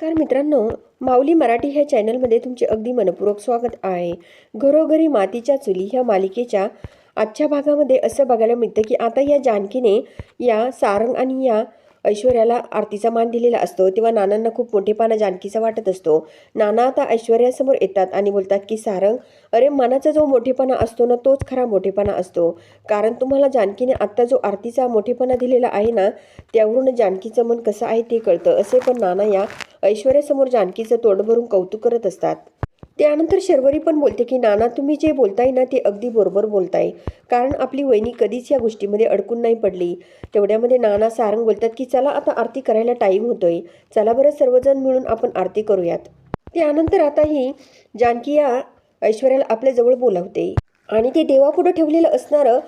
नमस्कार मित्रांनो माऊली मराठी ह्या चॅनलमध्ये तुमचे अगदी मनपूर्वक स्वागत आहे. घरोघरी मातीच्या चुली ह्या मालिकेच्या आजच्या भागामध्ये असं बघायला मिळतं की आता या जानकीने या सारंग आणि या ऐश्वर्याला आरतीचा मान दिलेला असतो तेव्हा नानांना खूप मोठेपणा जानकीचा वाटत असतो. नाना आता ऐश्वर्यासमोर येतात आणि बोलतात की सारंग अरे मनाचा जो मोठेपणा असतो ना तोच खरा मोठेपणा असतो. कारण तुम्हाला जानकीने आत्ता जो आरतीचा मोठेपणा दिलेला आहे ना त्यावरून जानकीचं मन कसं आहे ते कळतं असे पण नाना या ऐश्वर्यासमोर जानकीचं तोंड भरून कौतुक करत असतात. त्यानंतर शर्वरी पण बोलते की नाना तुम्ही जे बोलताय ना ते अगदी बरोबर बोलताय. कारण आपली वहिनी कधीच या गोष्टीमध्ये अडकून नाही पडली. तेवढ्यामध्ये नाना सारंग बोलतात की चला आता आरती करायला टाईम होतोय. चला बरं सर्वजण मिळून आपण आरती करूयात. त्यानंतर आता ही जानकी या ऐश्वर्याला आपल्याजवळ बोलावते. आणि ते देवापुढं ठेवलेलं असणारं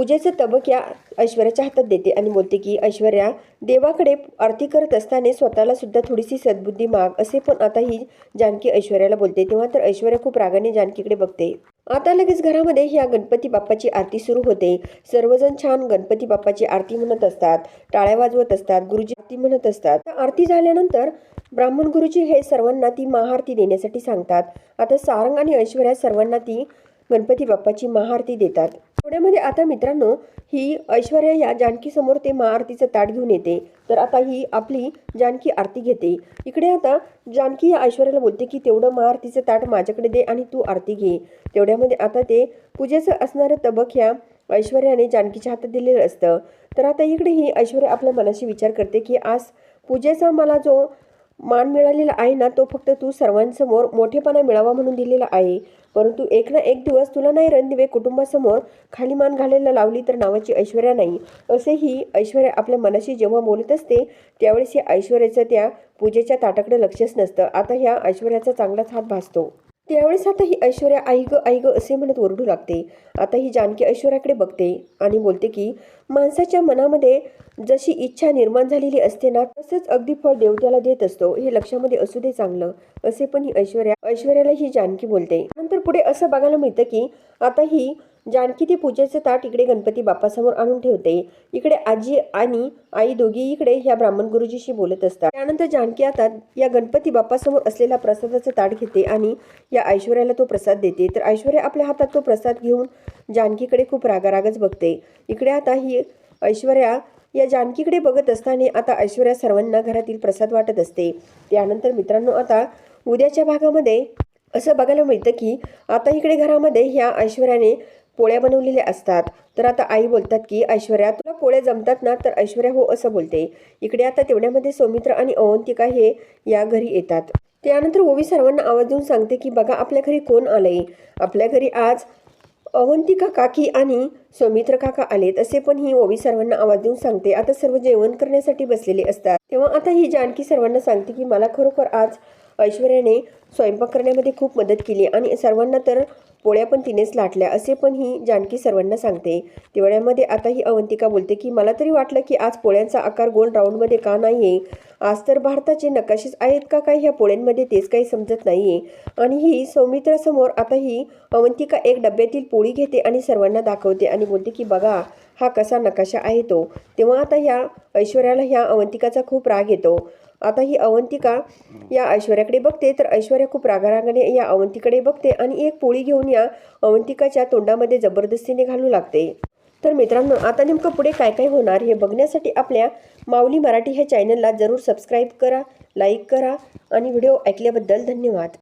पूजेचं तबक या ऐश्वर्याच्या हातात देते आणि बोलते की ऐश्वर्या देवाकडे आरती करत असताना स्वतःला सुद्धा थोडीशी सद्बुद्धी माग असे पण आता ही जानकी ऐश्वर्याला बोलते. तेव्हा तर ऐश्वर्या खूप रागाने जानकीकडे बघते. आता लगेच घरामध्ये ह्या गणपती बाप्पाची आरती सुरू होते. सर्वजण छान गणपती बाप्पाची आरती म्हणत असतात. टाळ्या वाजवत असतात. गुरुजी आरती म्हणत असतात. आरती झाल्यानंतर ब्राह्मण गुरुजी हे सर्वांना ती महाआरती देण्यासाठी सांगतात. आता सारंग आणि ऐश्वर्या सर्वांना ती गणपती बाप्पाची महाआरती देतात. थोड्यामध्ये आता मित्रांनो ही ऐश्वर्या या जानकीसमोर ते महाआरतीचं ताट घेऊन येते. तर आता ही आपली जानकी आरती घेते. इकडे आता जानकी या ऐश्वर्याला बोलते की तेवढं महाआरतीचं ताट माझ्याकडे दे आणि तू आरती घे. तेवढ्यामध्ये आता ते पूजेचं असणारं तबक ह्या ऐश्वर्याने जानकीच्या हातात दिलेलं असतं. तर आता इकडे ही ऐश्वर्या आपल्या मनाशी विचार करते की आज पूजेचा मला जो मान मिळालेला आहे ना तो फक्त तू सर्वांसमोर मोठेपणा मिळावा म्हणून दिलेला आहे. परंतु एक ना एक दिवस तुला नाही रणदिवे कुटुंबासमोर खाली मान घालायला लावली तर नावाची ऐश्वर्या नाही. असे ही ऐश्वर्या आपल्या मनाशी जेव्हा बोलत असते त्यावेळेस या ऐश्वर्याचं त्या पूजेच्या ताटाकडे लक्षच नसतं. आता ह्या ऐश्वर्याचा चांगलाच हात भासतो. त्यावेळेस आता ही ऐश्वर्या आई ग आई ग असे म्हणत ओरडू लागते. आता ही जानकी ऐश्वर्याकडे बघते आणि बोलते की माणसाच्या मनामध्ये जशी इच्छा निर्माण झालेली असते ना तसंच अगदी फळ देवत्याला देत असतो हे लक्षामध्ये असू दे चांगलं असे पण ही ऐश्वर्या ऐश्वर्याला ही जानकी बोलते. नंतर पुढे असं बघायला मिळतं की आता ही जानकी ते पूजेचं ताट इकडे गणपती बाप्पासमोर आणून ठेवते. इकडे आजी आणि आई दोघी इकडे ह्या ब्राह्मण गुरुजीशी बोलत असतात. त्यानंतर जानकी आता या गणपती बाप्पासमोर असलेला प्रसादाचं ताट घेते आणि या ऐश्वर्याला तो प्रसाद देते. तर ऐश्वर्या आपल्या हातात तो प्रसाद घेऊन जानकीकडे खूप रागारागच बघते. इकडे आता ही ऐश्वर्या या जानकीकडे बघत असताना आता ऐश्वर्या सर्वांना घरातील प्रसाद वाटत असते. त्यानंतर मित्रांनो आता उद्याच्या भागामध्ये असं बघायला मिळतं की आता इकडे घरामध्ये ह्या ऐश्वर्याने पोळ्या बनवलेल्या असतात. तर आता आई बोलतात की ऐश्वर्या तुला पोळ्या जमतात ना? तर ऐश्वर्या हो असं बोलते. इकडे आता तेवढ्यामध्ये सौमित्र आणि अवंतिका हे या घरी येतात. त्यानंतर ओवी सर्वांना आवाज देऊन सांगते की बघा आपल्या घरी कोण आलंय? आपल्या घरी आज अवंतिका काकी आणि सौमित्र काका आलेत. असे पण ही ओवी सर्वांना आवाज देऊन सांगते. आता सर्व जेवण करण्यासाठी बसलेले असतात. तेव्हा आता ही जानकी सर्वांना सांगते की मला खरोखर आज ऐश्वर्याने स्वयंपाक करण्यामध्ये खूप मदत केली आणि सर्वांना तर पोळ्या पण तिनेच लाटल्या असे पण ही जानकी सर्वांना सांगते. तेवढ्यामध्ये आता ही अवंतिका बोलते की मला तरी वाटलं की आज पोळ्यांचा आकार गोल राऊंडमध्ये का नाही आहे आज तर भारताचे नकाशेच आहेत का काय ह्या पोळ्यांमध्ये तेच काही समजत नाही आहे आणि ही सौमित्रासमोर आता ही अवंतिका एक डब्यातील पोळी घेते आणि सर्वांना दाखवते आणि बोलते की बघा हा कसा नकाशा आहे तो. तेव्हा आता ह्या ऐश्वर्याला ह्या अवंतिकाचा खूप राग येतो. आता ही अवंतिका या ऐश्वर्याकडे बघते तर ऐश्वर्या खूप रागारागाने या अवंतीकडे बघते आणि एक पोळी घेऊन या अवंतिकाच्या तोंडामध्ये जबरदस्तीने घालू लागते. तर मित्रांनो आता नेमकं पुढे काय काय होणार हे बघण्यासाठी आपल्या माऊली मराठी ह्या चॅनलला जरूर सबस्क्राईब करा लाईक करा आणि व्हिडिओ ऐकल्याबद्दल धन्यवाद.